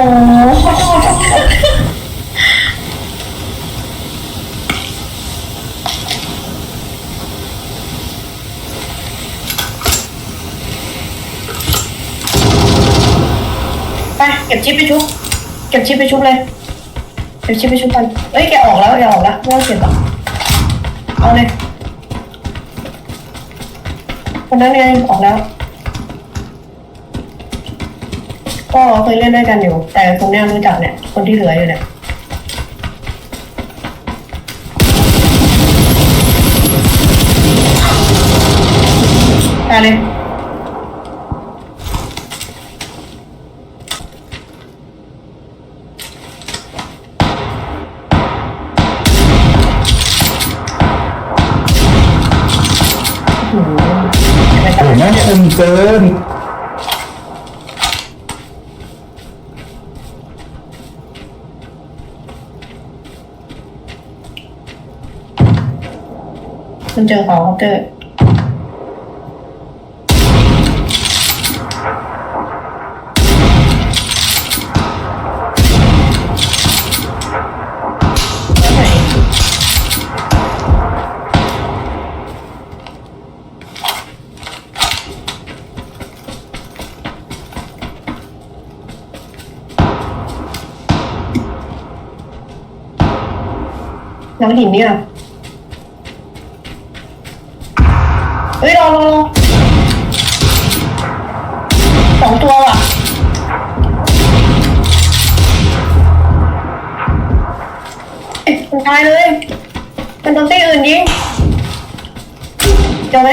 ขอโทษไปเก็บชิปไปชุบเก็บชิปไปชุบเลยเก็บชิปไปชุบกันเอ้ยแกออกแล้วแกออกแล้วไม่ต้องเก็บหรอกเอาเลยคนนั้นไงออกแล้ว ก็เคยเล่นด้วยกันอยู่ แต่คนเนี้ยรู้จักเนี่ย คนที่เหลืออยู่เนี่ยไปเลยโอ้โหไม่โอ้ได้โหแม่งคมเกิน คุณเจอของเกิดแล้วหินเนี่ย รอรอสองตัวว่ะเอ๊ะตายเลยมันโดนตีอื่นยิงเจอไหม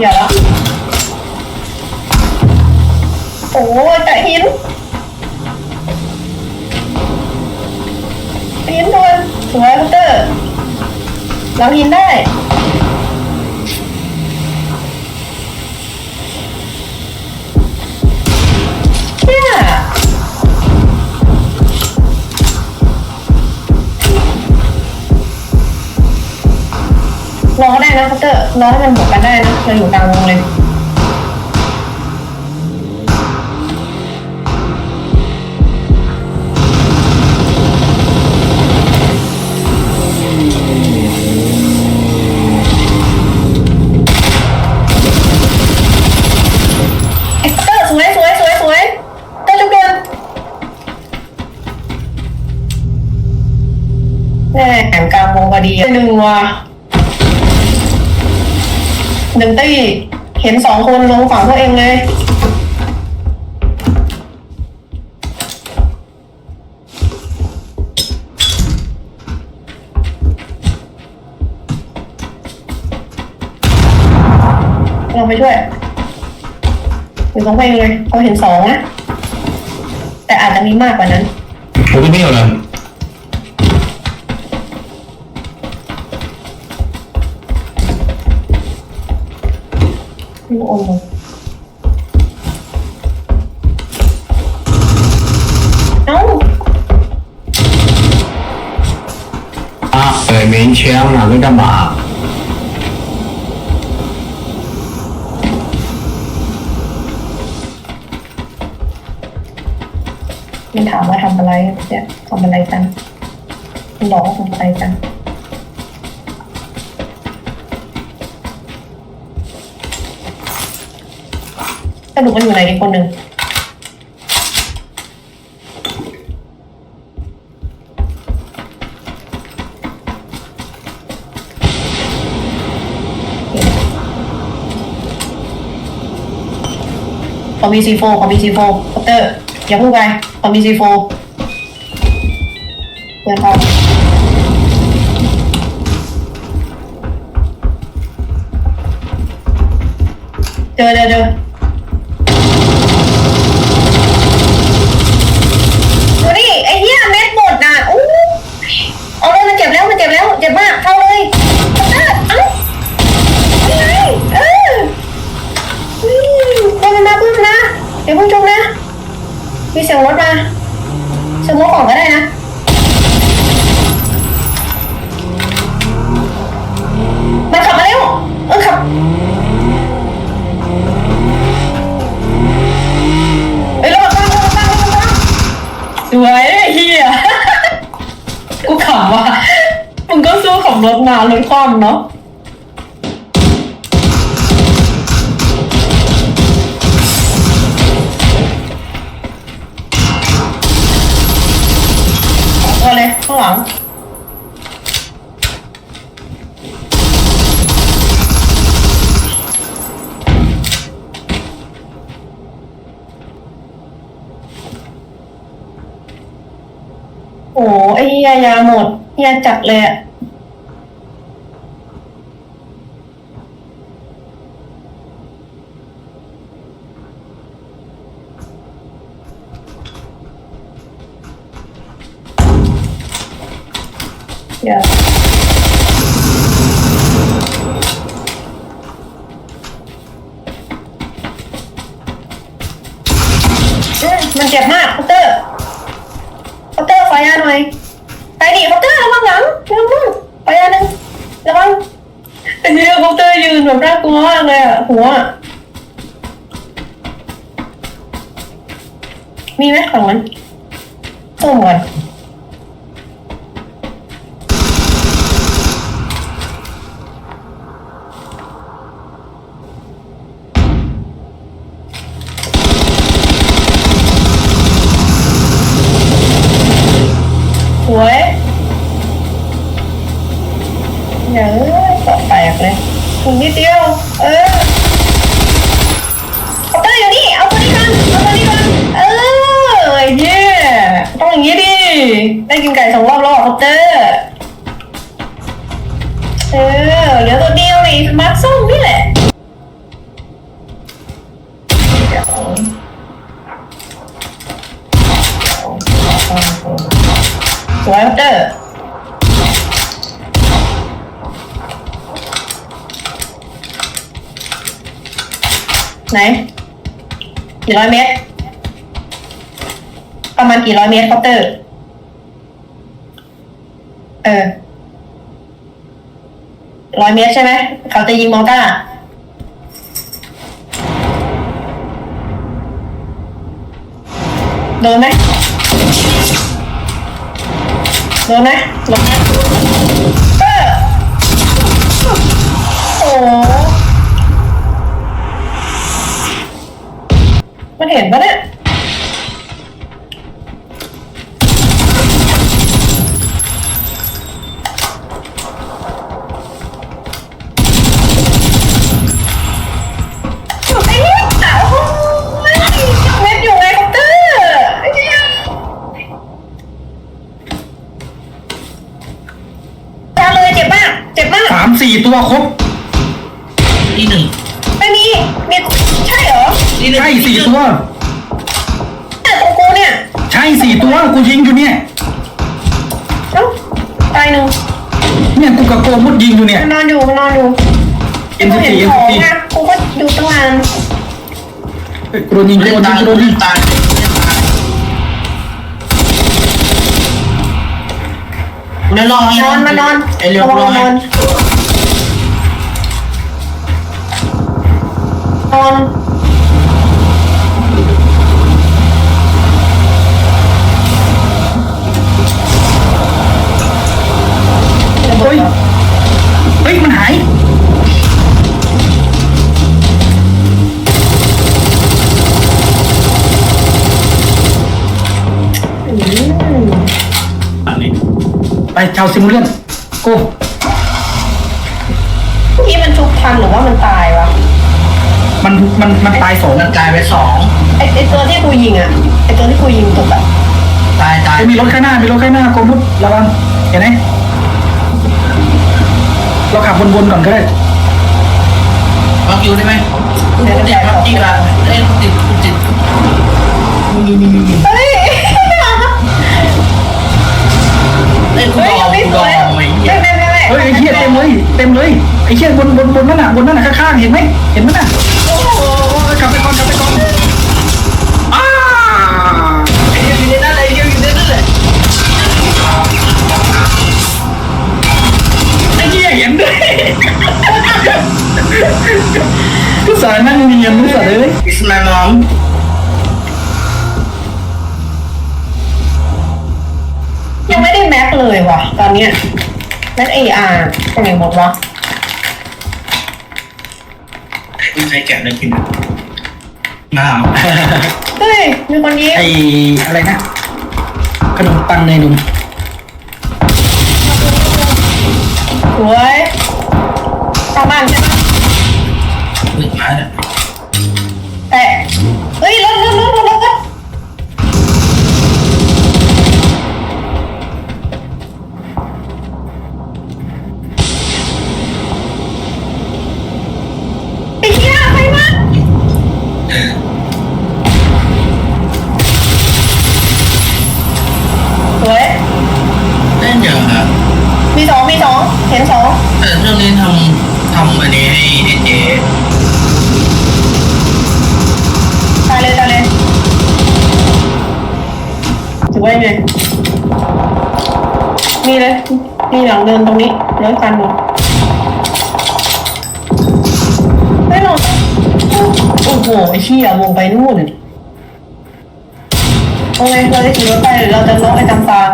อย่าละโอ้แต่หินหินโดนสวยพุตเตอร์ เราหินได้ เนี่ยรอได้นะพัตเตอร์รอให้มันบวกกันได้นะเราอยู่กลางวงเลย หนึ่งตี้ เห็นสองคนลงฝั่งตัวเองเลยลงไปช่วยอยู่ตรงเพลงเลยเขาเห็นสองนะ แต่อาจจะมีมากกว่านั้น ผมไม่เอาเล Він омов. Ау! อะเอยเมนเชียงนะไม่กระบะ มันถามว่าทำอะไรเนี่ยทำอะไรกันหลอกทำอะไรกัน สรุปมันอยู่ไหนอีกคนหนึ่งขอมีซีโฟขอมีซีโฟคอปเตอร์อย่าพิ่งไปขอมีซีโฟเพื่อนเขาเจอเจอเจอ รถมารถคว่ำเนาะสองตัวเลยข้างหลังโอ้ไอ้เหี้ยยาหมดเหี้ยจัดเลยอะเดี๋ยว อืมมันเจ็บมากคอปเตอร์พัตเตอร์ไฟยาหน่อยไปดิพัตเตอร์ระวังหลังระวังมึงไฟยาหนึ่งระวังไอ้เนี่ยเคาน์เตอร์ยืนแบบน่ากลัวมากเลยอะหัว มีไหมของมันต้มก่อนสวย อย่าเอ้ยเกาะแตกเลยคุณนิดเดียว เออเคาตอร์อยู่นี่เอาตัวนี้ก่อนเอาตัวนี้ก่อนเออเย่ต้องอย่างนี้ดิได้กินไก่สองรอบแล้วอะเคาน์เตอร์เออเหลือตัวเดียวนี่มาร์คส้มนี่แหละเดี๋ยสวยคาน์เตอร์ ไหนกี่ร้อยเมตร ประมาณกี่ร้อยเมตรคาน์เตอร์ เออร้อยเมตรใช่ไหม เขาจะยิงมอต้าโดนไหมโดนไหมลงไหมเออโอ้ มันเห็นปะเนี่ยไอ้เนี่ยอ้ยเม็ดอยู่ไงคอปเตอร์ไอ้เนี่ยตามเลยเจ็บมาก เจ็บมาก สามสี่ตัวครบ ที่หนึ่ง อที่หนึ่งใช่สี่ตัวแต่ตรงกูเนี่ยใช่สี่ตัว กูยิงอยู่เนี่ย เอ้าตายหนึ่งเนี่ยกูกับโกมุดยิงอยู่เนี่ย มันนอนอยู่มันนอนอยู่เอ็มกูสิบเห็นสี่เอ็มขสิอบงสี่นะกูก็ดูตั้งนานกูโดนยิงกูเล่โดนนยิตางยกูโดนยิเล่งนตายเล่นตายกูเล่นรอดนอนมานอนไอเร็วระวัรองนอนนอน เฮ้ย เฮ้ย มันหายอืมอันนี้ไปชาวซิมูเลียนกูเมื่อกี้มันชุบทันหรือว่ามันตายวะ มันมันมันตายสองมันกลายไปสองไอไอตัวที่กูยิงอะไอตัวที่กูยิงตกอะตายตายไอ้มีรถข้างหน้ามีรถข้างหน้าโกมุดระวังเห็นไหมเรา ขับวนๆก่อนก็ได้บล็อกคิวได้ไหมกูติดบล็อกคิวละเล่นกูติดกูติดมีมีมีมีเฮ้ยเล่นกูเฮ้ยดองไม่กูสดอวยงไอ้เหี้ไม่ยไม่ไม่ไม่มเลยเต็มเลยไอ้เชี่ยบนบนบนนั่นน่ะบนนั่นน่ะข้างๆเห็นไหมเห็นไหมน่ะ ผู้สารนั่งเนียนผู้สารเลยอิสมาอมยังไม่ได้แม็กเลยว่ะ ตอนเนี้ยแม็กเออาร์ตรงไหนหมดวะมีใครแกะได้กินน้าวเฮ้ย มีคนยิ้มไอ้อะไรนะขนมปังเนยนุ่มสวยชาวบ้านใช่ไหม เมีเลยมีหลังเดินตรงนี้รถคันหนึ่งไม่หรอกโอ้โหไอ้เชี่ยวงไปนู่นโอเคเราจะขี่รถไปหรือเราจะเลาะไปตามฟาง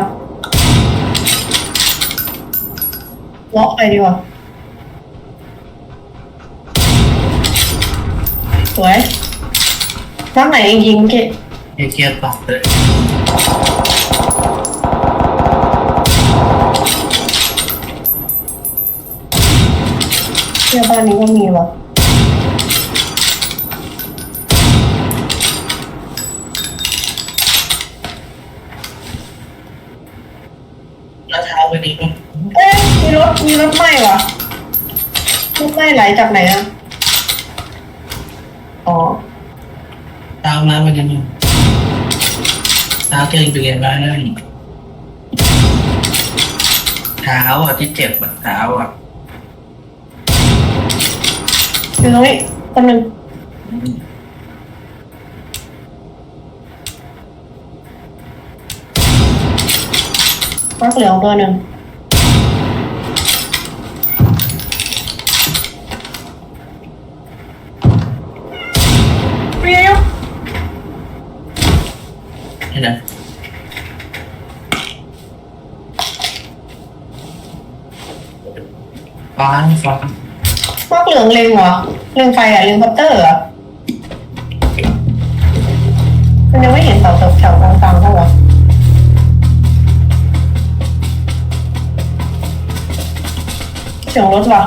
เลาะไปดีกว่าสวยร่างไหนยิงเกะเกียร์ตัดเลย นนี้ก็มีวะแล้วเท้าไปนี้เอ้ยมีรถมีรถไหม้วะรถไหม้ไหลจากไหนอะอ๋อเท้ามาไปกันอยู่เท้าเกินเปลี่ยนมาแล้วนี่เท้าอะที่เจ็บอะเท้าอะ อยู่ตรงนี้คนหนึ่งมักเหลืองตั วหนึ่งเปรี้ยวนี่นะฟ้านฟ้ามักเหลืองเล็งเหรอเล็งไฟอะเล็งพัตเตอร์เหรอมันยังไม่เห็นเสาแถวกลางๆเท่าไหร่เสียงรถว่ะ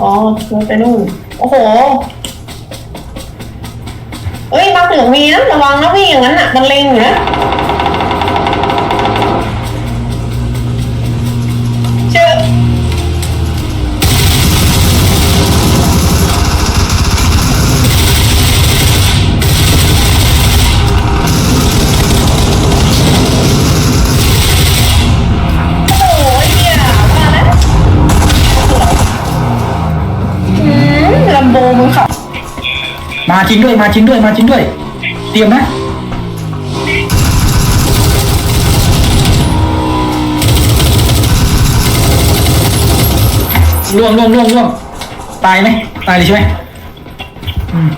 อ๋อรถไปนู่นโอ้โหเอ้ยมาเหลืองมีนะระวังนะพี่อย่างนั้นอะมันเล็งอยู่นะ จริงด้วยมาจริงด้วยมาจริงด้วย เตรียมนะล่วงล่วงล่วงล่วงตายไหมตายเลยใช่ไหมอืม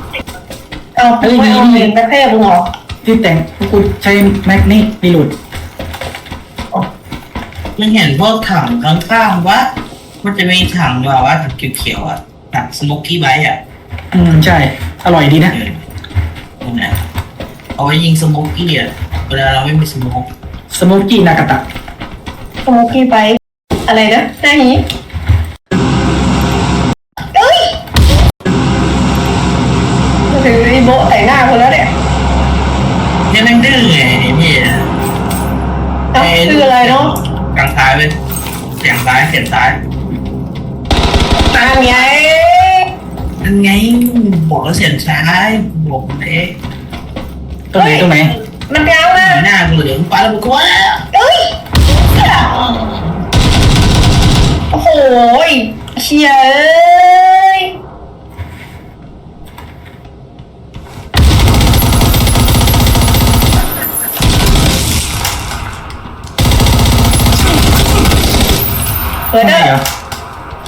เอาเฮ้ยไม่เอานี่เงินแม่เทพมึงเหรอที่แต่งกูใช้แม็กนี่รีโหลดไม่เห็นพวกถังข้างๆว่ามันจะมีถังแบบว่าถังเขียวๆอะถังสโมกกี้ไบอะ อืม ใช่ อร่อยดีนะเออนั่นแหละเอาไว้ยิงสโมกกี้อะเวลาเราไม่มีสโมกสโมกี้นากาตะสโมกี้ไป อะไรนะหน้าหีเอ้ยถือไอ้โบะใส่หน้าคนแล้วเนี่ยเนี่ยแม่งดื้อไงไอ้พี่เอ้าคืออะไรเนาะกลางซ้ายไปเสียงซ้ายเสียงซ้ายตามไง นั่นไงบอกแล้วเสียงซ้ายบอกเอ๊ะตรงไหนตรงไหนมันกลางมาหน้ากูเหลืองฟ้าแล้วกูว่าแล้วเอ้ยเหี้ยเชียเอ้ยเปิดข้างในได้เหรอ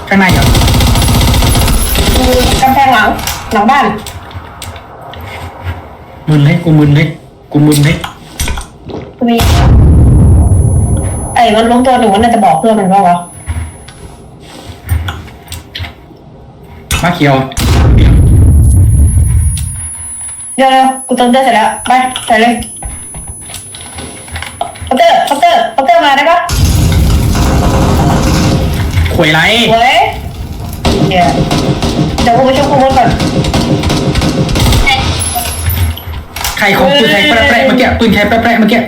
ข้างในเหรอกำแพ งหลัง หลังบ้าน มึนเลยกูมึนเลยกูมึนเลยมีไอ้มันล้มตัวหนึ่งมันน่าจะบอกเพื่อนมันว่าวะมาเขียวเดี๋ยวๆกูเติมเตอร์เสร็จแล้ว ไปใส่เลยเคาน์เตอร์เคาน์เตอร์เคาน์เตอร์มาได้ปะขวยไรเว้ยเดี๋ยวเดี๋ยวกูไปช่วยกูมุดก่อนใครของปืนใครแปะๆเมื่อกี้ปืนใครแปะๆเมื่อกี้